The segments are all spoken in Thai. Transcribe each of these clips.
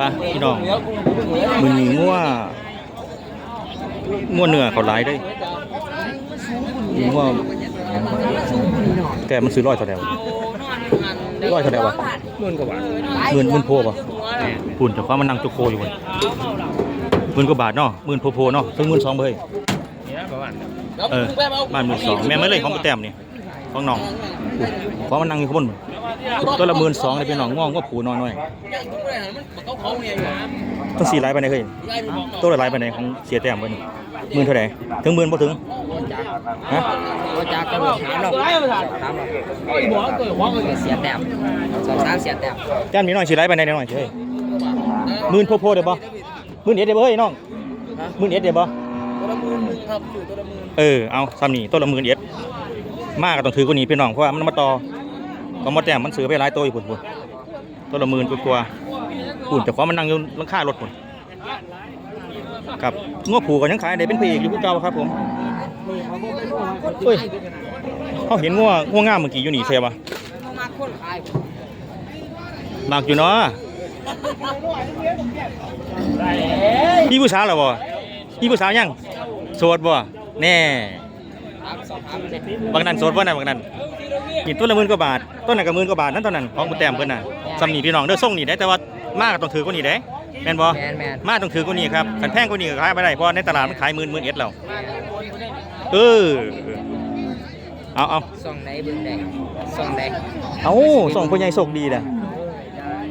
อะพี่น้องมือนี้งัวงัวเนื้อเขาหลายเด้ยงัวแกมันซื้อร้อยเท่าไหร่วะร้อยเท่าไหร่วะหมื่นกว่าบาทหมื่นหมื่นโพป่ะปุ่นแต่ความมันนั่งจุกโคอยู่บนหมื่นกว่าบาทเนาะหมื่นโพโพเนาะถึงหมื่นสองเบยนี่นะประมาณเออบ้านหมื่นสองแม่ไม่เลยของกระแตมนี่ของน้องเพราะมันนั่งอยู่ข้างบน ตัวละหมื่นสองเลยพี่น้องง่วงก็ผูน้อยน้อยต้องสี่ไร่ไปไหนเคยตัวละไร่ไปไหนของเสียแต้มไปนี่หมื่นเท่าไหร่ถึงหมื่นบ่ถึงฮะก็จากกระโดดถามเราถามเราเสียแต้มสองสามเสียแต้มแต้มนี้น้อยสี่ไร่ไปไหนหน่อยเฮ้ยหมื่นโพโพเดี๋ยวบ่หมื่นเอ็ดเดี๋ยวบ่เฮ้ยน้องหมื่นเอ็ดเดี๋ยวบ่ตัวละหมื่นนึงครับอยู่ตัวละหมื่นเออเอาซ้ำนี่ต้นละหมื่นเอ็ดมากก็ต้องถือกว่านี้พี่น้องเพราะว่ามันมาต่อ ก็มาแต้มมันซื้อไปหลายตัวอยู่พุ่นพุ่นต้นละหมื่นกว่าๆพุ่นแต่ของมันนั่งอยู่ลังคารถพุ่นครับง้อผูก็ยังขายได้เป็นพระเอกอยู่คือเก่าครับผมเฮ้ยเขาเห็นง้อง้องามเมื่อกี้อยู่นี่ใช่ปะมากอยู่เนาะพี่ผู้สาวเหรอบ่พี่ผู้สาวยังโสดบ่แน่บางนั้นโสดบ่นั่นบางนั้น นต้นละหมื่นกว่าบาท ต้นนั้นก็หมื่นกว่าบาทนั่นตอนนั้นของบุแต้มเพิ่นน่ะซ้ำนี่พี่น้องเด้อส่งนี่ได้แต่ว่ามากก็ต้องถือกว่านี้เด้แม่นบ่แมนแมนมาต้องถือกว่านี้ครับคันแพงกว่านี้ก็ขายบ่ได้เพราะในตลาดมันขายหมื่นหมื่นเอ็ดแล้วเออเอาเอาส่องไหนเบิ่งใดส่องใดเอาส่งพ่อใหญ่โชคดีน่ะ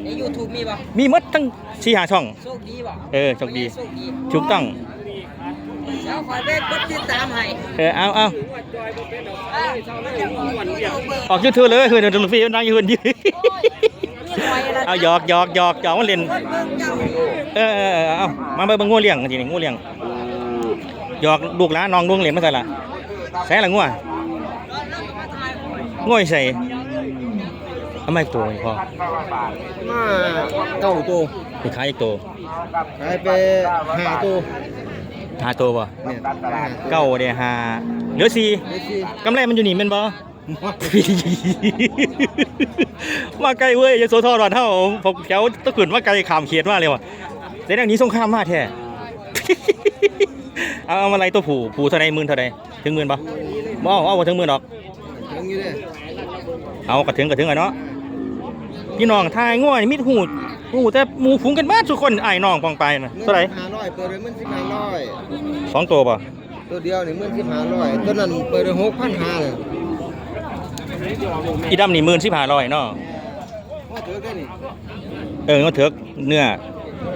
ในยูทูบมีป่ะมีหมดทั้ง4 5ช่อง โชคดีป่ะเออโชคดี โชคดีถูกต้อง เช้าคอยไปกดติดตามให้เออเอาเอาอะออกยูทูบเลยเฮ้ยเดี๋ยวลุงฟี่นั่งอยู่เพิ่นยืนเอาหยอกหยอกหยอกหยอกมันเล่นเออเออเออเอามาเบิ่งงูเลี้ยงทีนี้งูเลี้ยงหยอกลูกหลานน้องดวงเหรียญมาใส่ละใส่ละงัวง่อยใส่ทำไมตัวนี่พ่อมาเก้าตัวไปขายอีกตัวขายไปห้าตัว หาตัวบ่เนี่ยเก้าเดียหาเหลือสี่ไม่สิกำไรมันอยู่นี่แม่นบ่ มาไกลเว้ยยโสธรบ้านเฮาผมแถวตะกุนมาไกลขามเขตมาเลยว่ะแต่ดังนี้สงครามมาแท้ เอาเอามาไล่ตัวผู้ผู้เท่าใดหมื่นเท่าใดถึงหมื่นบ่บ่เอาเอาบ่ถึงหมื่นดอกยังอยู่เลยเอากระถึงกระถึงอะเนาะพี่น้องทายง่วยมิดหู หูแต่หมูฝูงกันมาทุกคนไอ้ายน้องปองไปน่ะเท่าไหร่ห้าร้อยเปิดเลยมื่นสิบห้าร้อยสองตัวป่ะตัวเดียวนี่มื่นสิบห้าร้อยตัวนั้นเปิดเลยหกพันห้าเลยอีดำนี่หมื่นสิบห้าร้อยเนาะว่าเจอกันนี่เออก็เถือกเนื้อ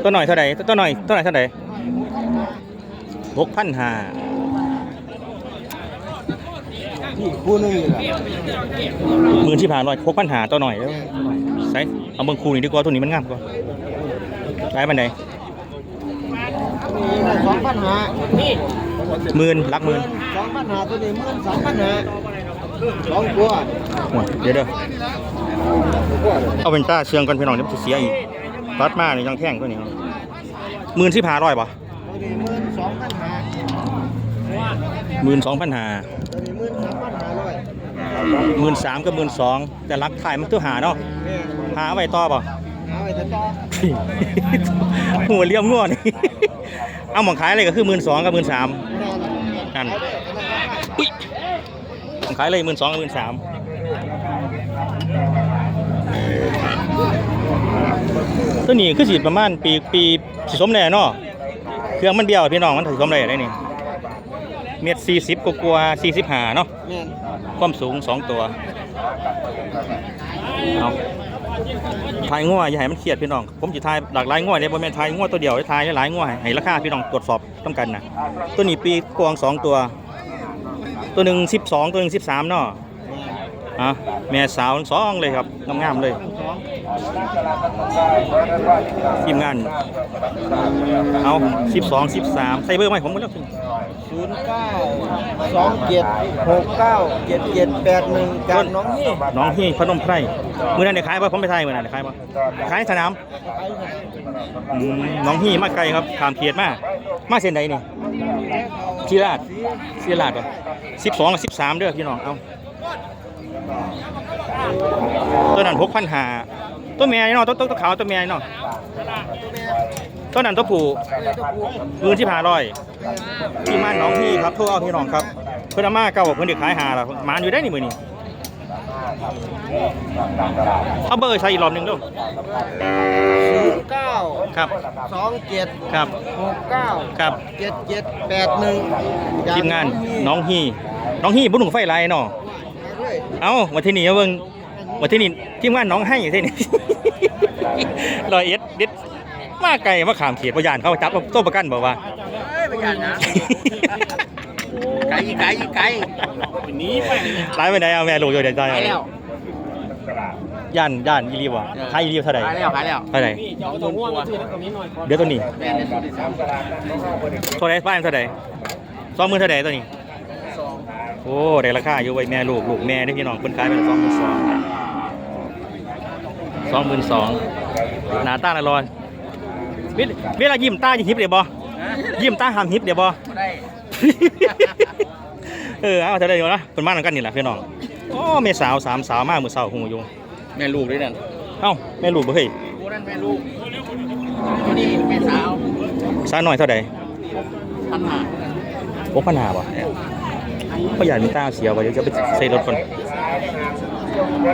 ตัวหน่อยเท่าไหร่ตัวหน่อยตัวหน่อยเท่าไหร่หกพันห้านี่คู่หนึงนี่แหละ หมื่นสิบห้าร้อยหกพันห้าตัวหน่อยเด้อ ใส่เอาเบิ่งคู่นี่ดีกว่าตัวนี้มันงามกว่าใช้บันไดนี่สองพันหาหมื่นหลักหมื่นสองพันห้าตัวนี้มื่นสองพันห้าสองตัวเดี๋ยวเด้อเอาเป็นตาเชืองกันพี่น้องเดี๋ยวจะเสียอีกรัดมานี่ยังแท่งตัวนี้หมื่นสิบห้าร้อยป่ะมื่นสองพันห้ามื่นสองพันห้ามื่นสามพันห้าร้อยหมื่นสามกับหมื่นสองแต่รักถ่ายมันตัวหาเนาะ หาไว้ต่อป่ะเอาไว้จะต่อหัวเลี้ยมง่วนเอาหมองขายอะไรก็คือหมื่นสองกับหมื่นสามแม่นั่นอุ้ยหมองขายเลยหมื่นสองกับหมื่นสามตัวนี้คือสีประมาณปีปีสีสมแน่เนาะเครื่องมันเบี้ยวพี่น้องมันถือสมแน่ได้นี่เมตรสี่สิบกว่าสี่สิบห้าเนาะแม่นความสูงสองตัวเอา ทายง่วอย่าให้มันเครียดพี่น้อง ผมจะทายหลากหลายง่วเนี่ยบ่แม่นทายง่วตัวเดียวให้ทายหลายง่วให้ให้ราคาพี่น้องตรวจสอบต้องกันนะตัวนี้ปีกวางสองตัว ตัวหนึ่งสิบสองตัวหนึ่งสิบสามเนาะอะแม่สาวสองเลยครับงามๆเลยทีมงานเอาสิบสองสิบสามใส่เบอร์ไหมาให้ผมหมดแล้ว ศูนย์เก้าสองเจ็ดหกเก้าเจ็ดเจ็ดแปดหนึ่งจากน้องยี่น้องที่พนมไพรเมื่อนั้นได้ขายป่ะผมไปไทยเมื่อนั้นได้ขายป่ะขายสนามอืมน้องที่มาไกลครับขามเขียดมากมาเส้นใดนี่ชีราดชีราดป่ะสิบสองกับสิบสามเด้อพี่น้องเอาตัวนั้นหกพันหาตัวแม่เนาะตัวตัวขาวตัวแม่เนาะต้ นนั้นตัวผู้พื้นที่พาร้อยที่ม่านน้องพี่ครับโทษเอาพี่น้องครับ เพื่อนอามาเก่าเพื่อนเด็กขายหาละหมานอยู่ได้นี่มือนี่เอาเบอร์ใส่อีกรอบหนึ่งด้วยศูนย์เก้าครับสองเจ็ดครับหกเก้าครับเจ็ดเจ็ดแปดหนึ่งทีมงานน้องฮีน้องฮีบุญหนุ่มไฟลายเนาะเอ้าวันที่นี่เอาเบิ่งวันที่นี่ทีมงานน้องให้ที่นี่รอยเอ็ดเด็ด มาไกลมาขามเขียดพยานเขาจับโต้ประกันบอกว่าประกันนะไกลไกลไกลร้ายไปไหนเอาแม่ลูกอยู่เดี๋ยวใจขายแล้วย่านย่านอีรีวะขายอีรีเท่าไหร่ขายแล้วขายแล้วเท่าไหร่ตัวง่วงมาซื้อเดี๋ยวตัวนี้แบรนด์ในสุดที่สามเท่าไหร่บ้านเท่าไหร่สองหมื่นเท่าไหร่ตัวนี้โอ้ได้ราคาอยู่ไว้แม่ลูกลูกแม่ได้พี่น้องเพิ่นขายเป็นสองหมื่นสองสองหมื่นสองหนาตาละร้อน เวลเวลายิ้มตาจะฮิปเดี๋ยวบ่ยิ้มตาหามฮิปเดี๋ยวบ่ได้ เออเอาเท่าไหร่เดี๋ยวนะเป็นบ้านกันนี่แหละพี่น้องโอ้แม่สาวสามสาวมากมือสาวหูอยู่แม่ลูกด้วยนั่นเอ้าแม่ลูกบ่เฮ้ยกูนั่นแม่ลูกตัวนี้แม่สาวสาวน้อยเท่าไหร่พันห้าหกพันห้าบ่ก็อยากมีตาเสียไว้เดี๋ยวจะไปใส่รถก่อน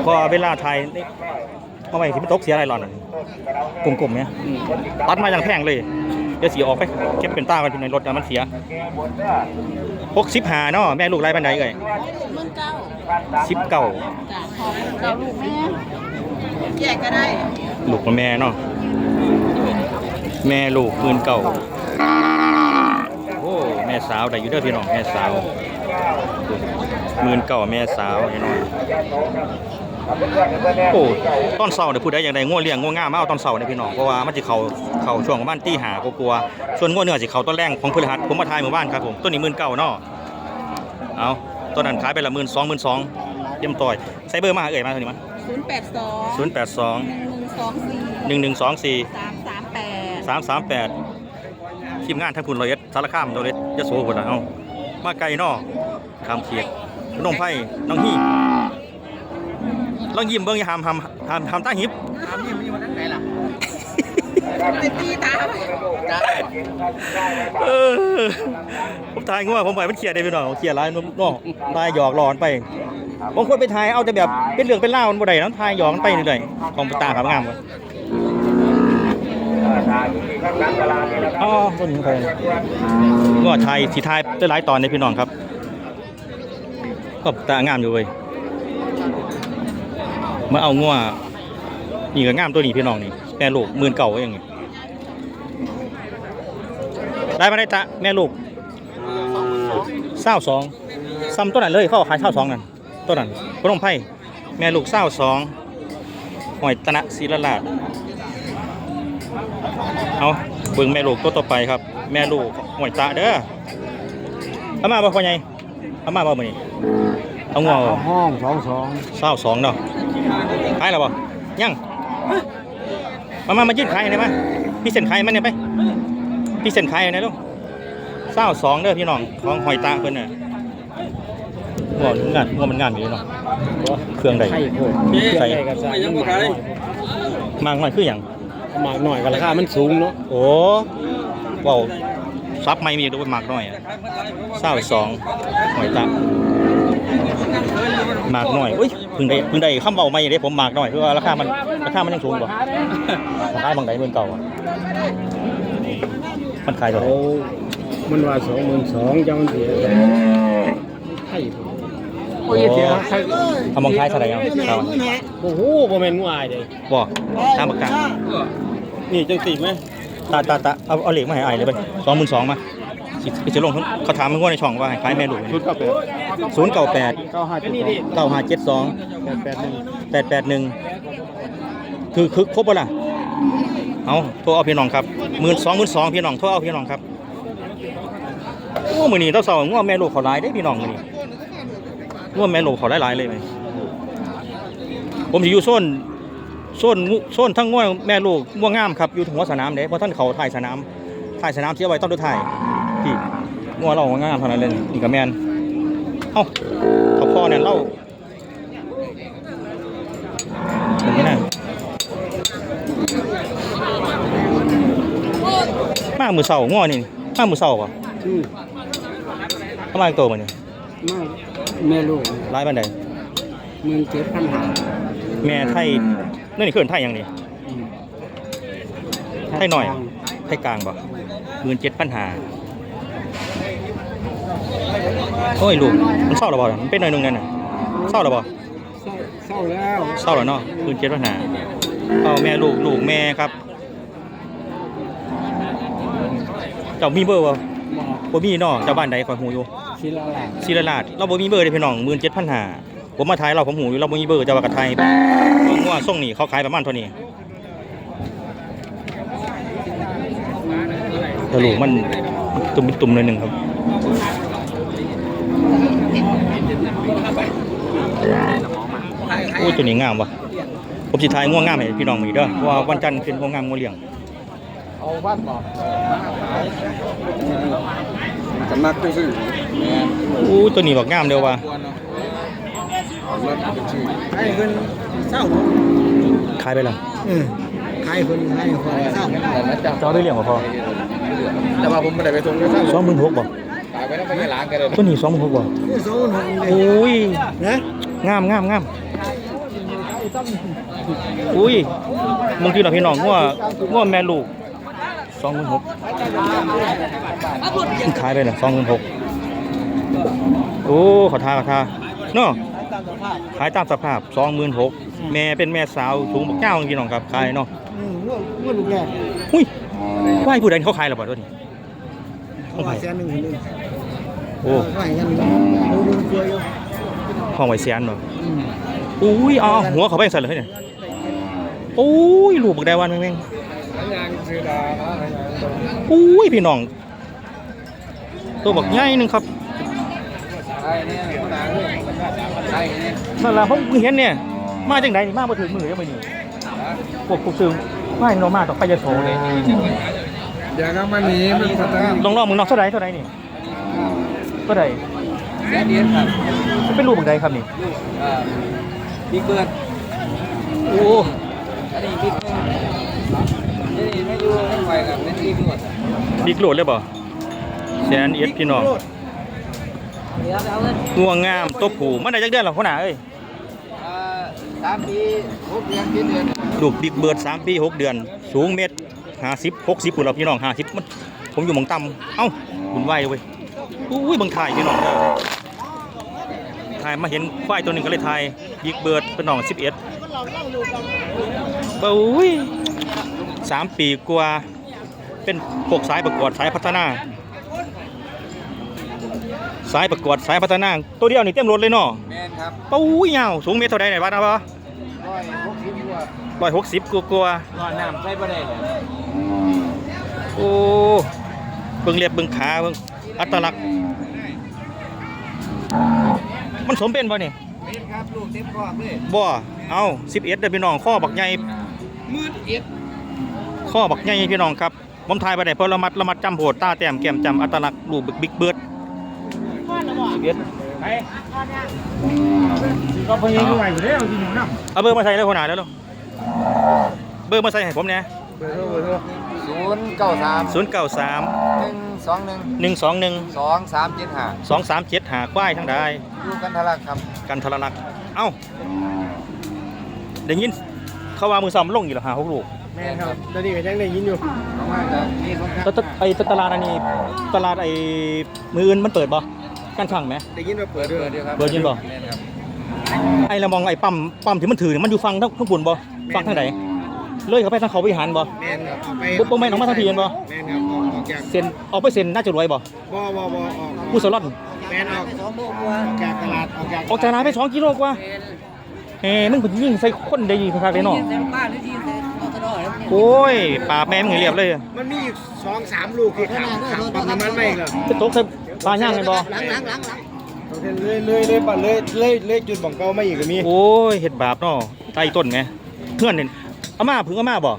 พอเวลาไทย นี่เอาไว้ที่มันตกเสียอะไรหรอนกลมๆเนี่ยตัดมาอย่างแพงเลยเดี๋ยวสีออกไปเก็บเป็นตากันในรถนะมันเสียหกสิบห้าเนาะแม่ลูกไรบันไดเอ่ยมันเก้าสิบเก้าจ้ะขอบเก้าลูกแม่แยกก็ได้ลูกกับแม่เนาะแม่ลูกหมื่นเก่าโอ้แม่สาวได้อยู่เด้อพี่น้องแม่สาวหมื่นเก่าแม่สาวเห็นไหม โอ้ตอนเสาร์เนี่ยพูดได้อย่างไรง่วเลี้ยงง่วงง่ามมาเอาตอนเสาร์เนี่ยพี่น้องเพราะว่ามันจะเขาเขาช่วงประมาณตีหากลัวๆส่วนง่วเนื้อสิเขาต้นแรงของพฤหัสผมมาทายหมู่บ้านครับผมต้นนี้หมื่นเก่าเนาะเอาต้นนั้นขายไปละหมื่นสองหมื่นสองเยี่ยมต่อยใส่เบอร์มาเอ่ยมาเท่านี้มั้ยศูนย์แปดสองศูนย์แปดสองหนึ่งหนึ่งสองสี่หนึ่งหนึ่งสองสี่สามสามแปดสามสามแปดทีมงานทั้งคุณรอยเอ็ดสารคามตัวเล็ดยะโสคนละเอามาไกลเนอคำเขียกน้องไผ่น้องฮี่ ลองยิ้มเบิ้งอย่าหามหามหามหามตาหิบถามนี่มันอยู่วันนั้นไหนล่ะเป็นตีตาจ้าเออผมถ่ายงัวผมไปมันเครียดได้ไปหน่อยเครียดร้ายนุ่มนอกตายหยอกหลอนไปบางคนไปถ่ายเอาแต่แบบเป็นเรื่องเป็นเล่าวมันบ่ได้นะถ่ายหยอกมันไปเรื่อยๆของตาครับงามกว่าอ๋อต้นนี้ไปงัวไทยสีไทยได้หลายตอนในพี่น้องครับก็ตางามอยู่เว้ย มาเอางัวนี่ก็งามตัวนี้พี่น้องนี่แม่ลูกหมื่นเก่าก็ยังไงได้มาได้ตะแม่ลูกเศร้าสองซ้ำตัวนั้นเลยเขาเอาขายเศร้าสองนั่นตัวนั้นพนมไพ่แม่ลูกเศร้าสองหอยตนะศิลลาดเอาเบิ่งแม่ลูกตัวต่อไปครับ แม่ลูกหอยตะเด้อเอามาบ่พ่อใหญ่เอามาบ่มื้อนี้เอางัวบ่ห้องสองสองเศร้าสองเนาะ ขายแล้วบ่ยังมามามายืดขายหน่อยมาพี่เส้นขายมันเนี่ยไปพี่เส้นขายหน่อยลูกเศร้าสองเด้อพี่น้องของหอยตาเพิ่นน่ะงัวมันงานงัวมันงานอยู่เนาะเครื่องใดไข่โคตรใส่กับสายมันหมากมากหน่อยคือหยังหมากหน่อยกับราคามันสูงเนาะโอ้เว้า ซับไม่มีดูมากหน่อยอะเศร้าสองหอยตามากหน่อยอุ้ยเพิ่งได้เพิ่งได้คำเบาไม่ได้ผมมากหน่อยเพราะว่าราคามันราคามันยังสูงกว่าราคาบางไดเมือนเก่าอะมันขายเท่าไหร่โอ้มันว่าสองหมื่นสองจังมันเสียไข่โอ้เอามองขายเท่าไหร่เอาเอาโอ้โหบ่แม่นงูอายเด้บ่ตามปากกานี่จังสิไหม ตาตาตาเอาเอาเหล็กมาให้อ้ายเลยไปสองหมื่นสองมาสิสิจะลงเขาถามมึงว่าในช่องว่าให้ขายแม่ลูกชุดเก้าแปดศูนย์เก้าแปดเก้าห้าเจ็ดสองเก้าห้าเจ็ดสองแปดแปดหนึ่งแปดแปดหนึ่งคือคือครบป่ะล่ะเอาโทรเอาพี่น้องครับหมื่นสองหมื่นสองพี่น้องโทรเอาพี่น้องครับโอ้มือนี้ต้องสองง่วงแม่ลูกเขาหลายได้พี่น้องมือนี้ง่วงแม่ลูกเขาหลายหลายๆเลยไหมผมจะอยู่โซน โซนงูโซนทั้งง่วงแม่ลูกง่วงงามครับอยู่หัวสนามเด้เพราะท่านเขาถ่ายสนามถ่ายสนามเสียไว้ต้องดูถ่ายพี่ง่วงเราง่วงงามเท่านั้นเลยนี่กับแมนเอ้าเขาพ่อเนี่ยเล่าผมนี่นะมือเสาง้อนี่มามือเสาป่ะอืมประมาณโตมันนี่มาแม่ลูกร้ายบันไดหมื่นเจ็ดพันหาแม่ไทย นั่นนี่เขินไทยยังนี่ไทยหน่อยไทยกลางป่ะหมื่นเจ็ดปัญหาโอ้ยลูกมันเศร้าหรอบ่มันเป็นหน่อยหนึงนั่นน่ะเศร้าหรอบ่เศร้าแล้วเศร้าหรอเนาะหมื่นเจ็ดปัญหาเอาแม่ลูกลูกแม่ครับเจ้ามีเบอร์บ่บอกบ่มีเนาะเจ้าบ้านใดคอยหูอยู่ศิลาลาศิรราชเราบ่มีเบอร์เลยพี่น้องหมื่นเจ็ดพันหา ผมมาทายเราผมหูอยู่เราบ่มีเบอร์เจ้าว่ากระไทยเบิ่งว่าส่งนี่เขาขายประมาณเท่านี้แต่ลูกมันตุ่มเป็นตุ่มหน่อยหนึ่งครับโอ้ยตัวนี้งามว่ะผมสิทายง่วงงามให้พี่น้องมีเด้อเพราะว่าวันจันทร์เป็นง่วงงามง่วงเลี้ยงเอาบ้านบอกจะมักไปซื้อโอ้ยตัวนี้บอกงามเด้อว่ะ ลดอชื่อให้เพิ่นเศร้าขายไปแล้วอืมใครเพิ่นให้คนเศร้าเจ้าได้เลี้ยงบ่พอแต่ว่าผมไม่ได้ไปส่งเลยเศร้าสองหมื่นหกบ่ตายไปแล้วไปล้างกันเลยตัวนี้สองหมื่นหกบ่สองหนึ่งเลยโอ้ยนะงามงามงามอุ้ยบางทีเราพี่น้องง่วง่วแม่ลูกสองหมื่นหกขายไปเลยสองหมื่นหกโอ้ขอทาขอทาเนาะ ขายตามสภาพสองหมื่นหกแม่เป็นแม่สาวสูงบักเจ้าพี่น้องครับขายเนาะอืมว่าว่าลูกแรกอุ้ยว่าให้ผู้ใดเขาขายหรอบ่ตัวนี้ เขาขายแสนหนึ่งคนหนึ่งโอ้เขาขายกันดูดูกลัวอยู่ห้องไว้แสนบ่อืมอุ้ยอ๋อหัวเขาไปใส่เลยเนี่ยโอ้ยลูกบักได้วันแม่งงานซื้อดาๆอุ้ยพี่น้องตัวบักใหญ่หนึงครับใช่เนี่ยคนหาเรื่อง ใช่เนี่ยนั่นล่ะผมเพิ่งเห็นเนี่ย มาจังไดนี่มาบ่ถึงมือยังไม่นี่พวกผู้ซื้อไม่เนอมาต้องไปยโสเลยอย่าเข้ามาหนีมันพัฒนาลองลองมึงน้องเท่าใดเท่าใดนี่เท่าใดแสนเดียวครับเป็นลูกบักใดครับนี่เอ่อพี่เกิดโอ้อันนี้พี่เกิดนี่ไม่อยู่ไม่ไหวกับไม่ที่หมดบิ๊กโหลดเลยบ่แสนเอ็ดพี่น้อง ง่วงงามตัวผูมันได้จักเดือนหรอพ่อหน้าเอ้ยสามปีหกเดือนกี่เดือนลูกบิ๊กเบิร์ด3ปีหกเดือน สูงเมตร50 60พุ่นเราพี่น้อง50มันผมอยู่หมองต่ำเอ้าบุญไหวเว้ยอุ้ยเบังถ่ายพี่น้องเด้อถ่ายมาเห็นควายตัวหนึงก็เลยถ่ายบิ๊กเบิร์ดเป็นน้อง11เบ้อุ้ยสามปีกว่าเป็นพวกสายประกวดสายพัฒนา สายประกวดสายพัฒนาตัวเดียวนี่เต็มรถเลยเนาะแม่นครับปุ้ยยาวสูงเมตรเท่าใดไหนบ้านนะวะร้อยหกสิบกว่าร้อยหกสิบกลัวาร้อนน้ำใส่ประเดี๋ยวๆโอ้เบิ่งเรียบเบิ่งขาเบิ่งอัตลักษณ์มันสมเป็นบ่นี่เม็ดครับลูกเต็มคอกเลยบ่เอาสิบเอ็ดเด้อพี่น้องข้อบักใหญ่มืดเอ็ดข้อบักใหญ่พี่น้องครับผมทายไปได้เพราะระมัดระมัดจำโหดตาแต้มแก้มจำอัตลักษณ์รูปบิ๊กเบิร์ด สิบเอ็ดก็พยายามไหวอยู่แล้วที่หนูน้เอาเบอร์มาใส่แล้วคนหนาแล้วลูกเบอร์มาใส่ให้ผมเนี่ยำเบอร์โทรเบอร์โทรศูนย์เก้าสามศูนย์เก้าสามหนึ่งสองหนึ่งหนึ่งสองหนึ่งสองสามเจ็ดห้าสองสามเจ็ดหาควายทั้งใดอยู่กันทะลักครับกันทรลักษณ์เอ้าได้ยินเขาว่ามือซ้ำลงอีกแล้วหาหกลูกแม่ครับตอนนี้ก็ยังได้ยินอยู่ประมาณนั้นนี่คนครับตตไอ้ตลาดอันนี้ตลาดไอ้มืออื่นมันเปิดบ่ กันช่างไหม ได้ยินว่าเปิดเปิดเดียวครับเปิดยินบ่แม่ครับไอ้ละมองไอ้ปั๊มปั๊มที่มันถือนี่มันอยู่ฟังทั้งทั้งปุ่นบ่ฟังทางไหนเลยเขาไปทางเขาวิหารบ่ แม่นครับเอาไปบ่บ่แม่นออกมาทางที่เห็นบ่ แม่นครับออกออกจากเซ็นออกไปเซ็นน่าจะรวยบ่บ่บ่บ่ออกผู้สลอดแม่นออกออกจากตลาดออกจากออกจากร้านไป2กิโลกว่าเอ้มึงเป็นยิงใส่คนได้ดีคักเลยเนาะโอ้ยปราบแม่มึงให้เรียบเลยมันมีอีกสองสามลูกที่ขับขับปั๊มน้ำมันไม่อีกเหรอจะตกใส่ ปลาย่างกันบ่เลยเลยเลยปัดเลยเลยเลยจุดบ่องเก่าไม่อีกก็มีโอ้ยเห็ดบาปเนาะใต้ต้นไงเพื่อนเนี่ยอาม่าเพึ่งอาม่าบ่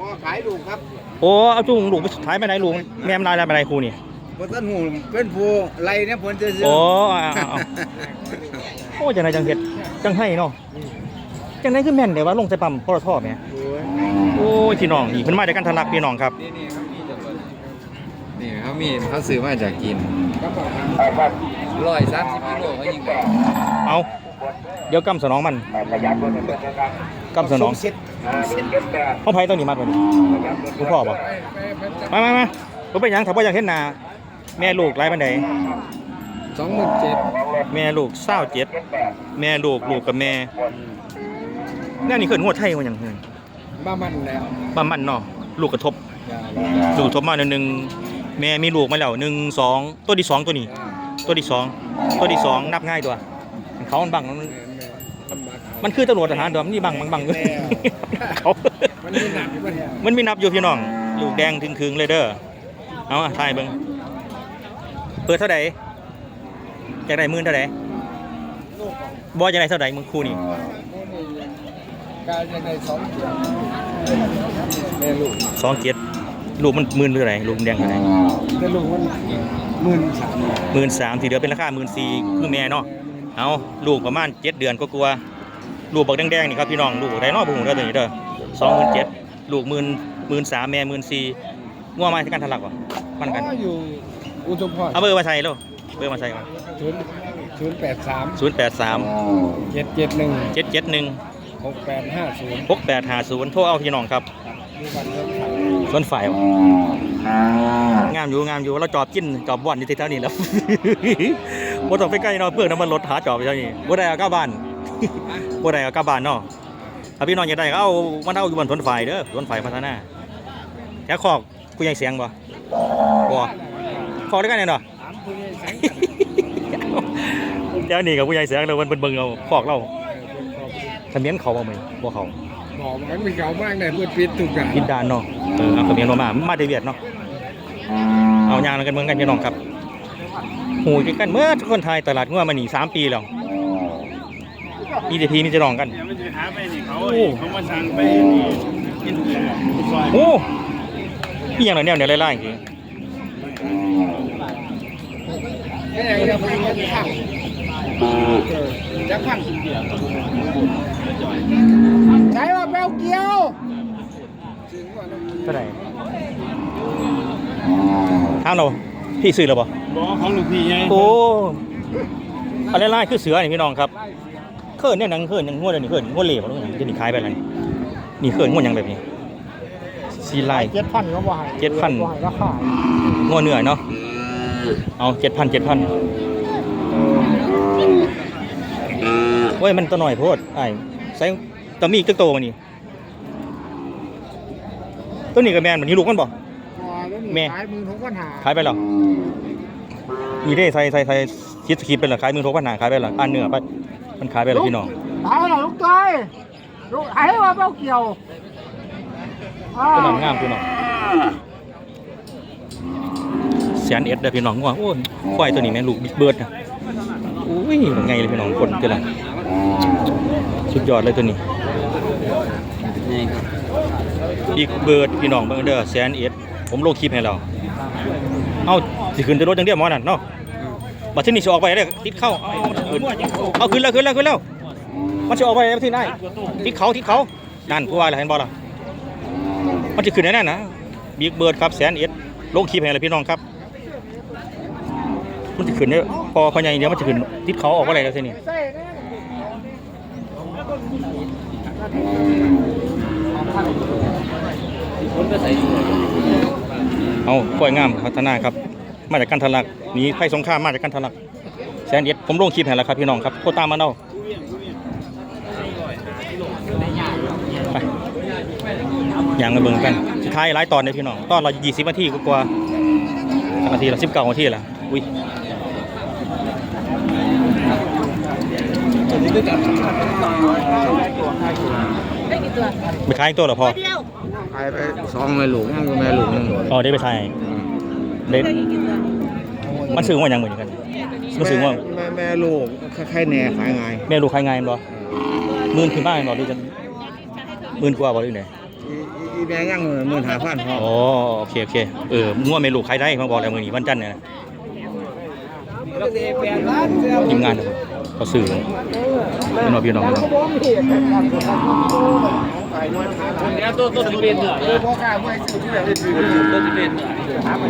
บ่ขายลูกครับ โอ้เอาจุงลูกไปท้ายไปไหนลูกแม่มนายอะไรไปไหนครูนี่บ่ต้นหูเป็นผู้ไล่เนี่ยผลจะซื้โอ้เอาเอาเอาโอ้จังไรจังเห็ดจังให้เนาะจังไรคือแม่นเดี๋ยวว่าลงใส่ปั๊มพอทอแม่โอ้ยโอ้ยพี่น้องนี่เพิ่นมาจากกันทะลักพี่น้องครับ เขามีเขาซื้อมาจากกินร้อยสามสิบกิโลเขายิงไปเอาเดี๋ยวกำสนองมันกำสนองห้องไผ่ต้องหนีมาก่อนคุณพ่อบอกมามามาผมไปหยังถ้าว่าอยากเห็นหน้าแม่ลูกไรบันไดสองหมื่นเจ็ดแม่ลูกเศร้าเจ็ดแม่ลูกลูกกับแม่แน่นี่เขินงวดไทยมันยังเหินบ้ามันแล้วบ้านมันเนาะลูกกระทบลูกกระทบมาหนึ่งหนึ่ง แม่มีลูกมาแล้วหนึ่งสองตัวที่สองตัวนี้ ตัวที่สองตัวที่สองนับง่ายตัวเขามันบังมันมันคือตำรวจทหารตัวมันนี่บังบังบังเขามันมีหนักมันมันมีนับอยู่พี่น้องลูกแดงถึงคืงเลยเด้อเอาอะทายเบิ่งเปิดเท่าไหร่อยากได้หมื่นเท่าไหร่บอยากได้เท่าไหร่มึงคู่นี่การยังไงสองเจ็ดแม่ลูกสองเจ็ด ลูกมันหมื่นหรืออะไรลูกมันแดงเท่าไหร่แม่ลูกมันหมื่นสามหมื่นสามที่เหลือเป็นราคาหมื่นสี่คือแม่เนาะเอาลูกประมาณเจ็ดเดือนก็กลัวๆลูกบักแดงๆนี่ครับพี่น้องลูกบักไดเนอบุ้งเด้อตัวนี้เด้อสองหมื่นเจ็ดลูกหมื่นหมื่นสามแม่หมื่นสี่ง่วงมาที่การทะลักวะมันกันก็อยู่อุทุมพรเอาเบอร์มาใส่ลูกเบอร์มาใส่มาศูนย์ศูนย์แปดสามศูนย์แปดสามเจ็ดเจ็ดหนึ่งเจ็ดเจ็ดหนึ่งหกแปดห้าศูนย์หกแปดหาศูนย์โทรเอาพี่น้องครับ ส่วนฝ่ายวะงามอยู่งามอยู่เราจอบกินจอบบ่อนอยู่ที่แถวนี้แล้วบ่ต้องไปใกล้เนาะเพื่อนน้ำมันรถหาจอบอยู่แถวนี้บ่ได้เอากลับบ้านบ่ได้เอากลับบ้านเนาะถ้าพี่น้องอยากได้ก็เอามันเอาอยู่บนสวนฝ่ายเด้อสวนฝ่ายพัฒนาแค่คอกกูใหญ่เสียงบ่บ่คอกด้วยกันเนี่ยเนาะถามคุณยายแสงเดี๋ยวนี้กับผู้ใหญ่เสียงเลยมันเป็นเบิ่งเอาคอกเราทะเบียนเขาบ่มั้ยบ่เขา บอกมันมีเก่ามากเลยเพื่อปิดทุกอย่างพิดดานเนาะเออเอาทะเบียนมามามาเดเวียดเนาะเอายางกันเมืองกันพี่น้องครับหูยกันเมื่อทุกคนไทยตลาดงัวมาหนีสามปีแล้วมีแต่พี่มีแต่น้องกันมันจะหาไปนี่เขาโอ้เขามาสั่งไปนี่กินซอยโอ้พี่ยังหน่อยแนวเนี่ยไล่ๆจริงแม่ยังไม่ได้ข้างจะข้างใช้ว่า แปลวเกี่ยวเท่าไหร่ถามเราพี่ซื้อแล้วบ่บอกของหลวงพี่ไงโอ้อะไรไล่คือเสือนี่พี่น้องครับเขินเนี่ยหนังเขินยังงวดเดี๋ยวนี้เขินงวดเหลวแล้วนี่จะหนีขายไปแล้วนี่นี่เขินงวดยังแบบนี้ซีไลเจ็ดพันก็ว่าเจ็ดพันราคางัวเหนื่อยเนาะเอาเจ็ดพันเจ็ดพันเว้ยมันตัวหน่อยโพดไอ้ายใส่ตะมีอีกตัวโตมานี่ ตัวนี้ก็แมนแบบนี้ลูกมันบ่แม่ขายมือทุกปัญหาขายไปแล้วมีได้ใส่ใส่ใส่คิดสคริปต์ไปแล้วขายมือทกปัญหาขายไปแล้วอ่านเนื้อไปมันขายไปแล้วพี่น้องขายหน่อยลูกเต้ยลูกขายว่าแปลวเกี่ยวตัวนั้นงามพี่น้องแสนเอ็ดเด้อพี่น้องงัวโอ้ยควายตัวนี้แม่ลูกบิ๊กเบิร์ดนะอุ้ยไงเลยพี่น้องคนเท่าไหร่สุดยอดเลยตัวนี้บิ๊ กเบิร์ดพี่น้องเบิ่งเด้อแสนเอ็ดผมลงคลิปให้เราเอาสิขึ้นจะรถจังเดียวหมอนั่นเนาะบัดที่นี่สิออกไปเด้อติดเข้าเอาขึ้นเอาขึ้นแล้วขึ้นแล้วขึ้นแล้วมันสิออกไปที่ไหนติดเขาติดเขานั่นผู้ว่าอะไรเห็นบ่ล่ะมันจะขึ้นแน่ๆนะบิ๊กเบิร์ดครับแสนเอ็ดลงคลิปให้เลยพี่น้องครับ มันจะขึ้นเนี่ยพอพอใหญ่เดียวมันจะขึ้นติดเขาออกไปอะไรแล้วทีนี้ เอากล้วยงามพัฒนาครับ มาจากกันทะลักหนีภัยสงครามมาจากกันทะลักแสนเอ็ดผมลงคลิปให้แล้วครับพี่น้องครับโคตามมาเอาไปอย่างมาเบิ่งกันสุดท้ายหลายตอนเลยพี่น้องตอนเรา20นาทีกว่าๆนาทีละ19นาทีละอุ้ยได้กี่ตัวไปขายอีกตัวเหรอพอ เดียวขายไปสองแม่ลูกนั่งก็แม่ลูกนึงอ๋อได้ไปขายเด็ดได้กี่ตัวมันซื้อมาอย่างเหมือนกันมันซื้อมาแม่แม่ลูกคล้ายๆแหน่ขายไงแม่ลูกขายไงายบ่หมื่นขึ้นบ้านบ่หรือจะหมื่นกว่าบ่หรือไงอีแม่ยังหมื่นห้าพันพออ๋อโอเคโอเคเอองัวแม่ลูกขายได้มาบอกแล้วมื้อนี้วันจันทร์เนี่ยนะทีมงานเนี่ยเขาซื้อพี่น้องพี่น้อง พี่น้องตัวตัวที่เป็นเหนือพ่อข้าไม่ซื้อที่ไหน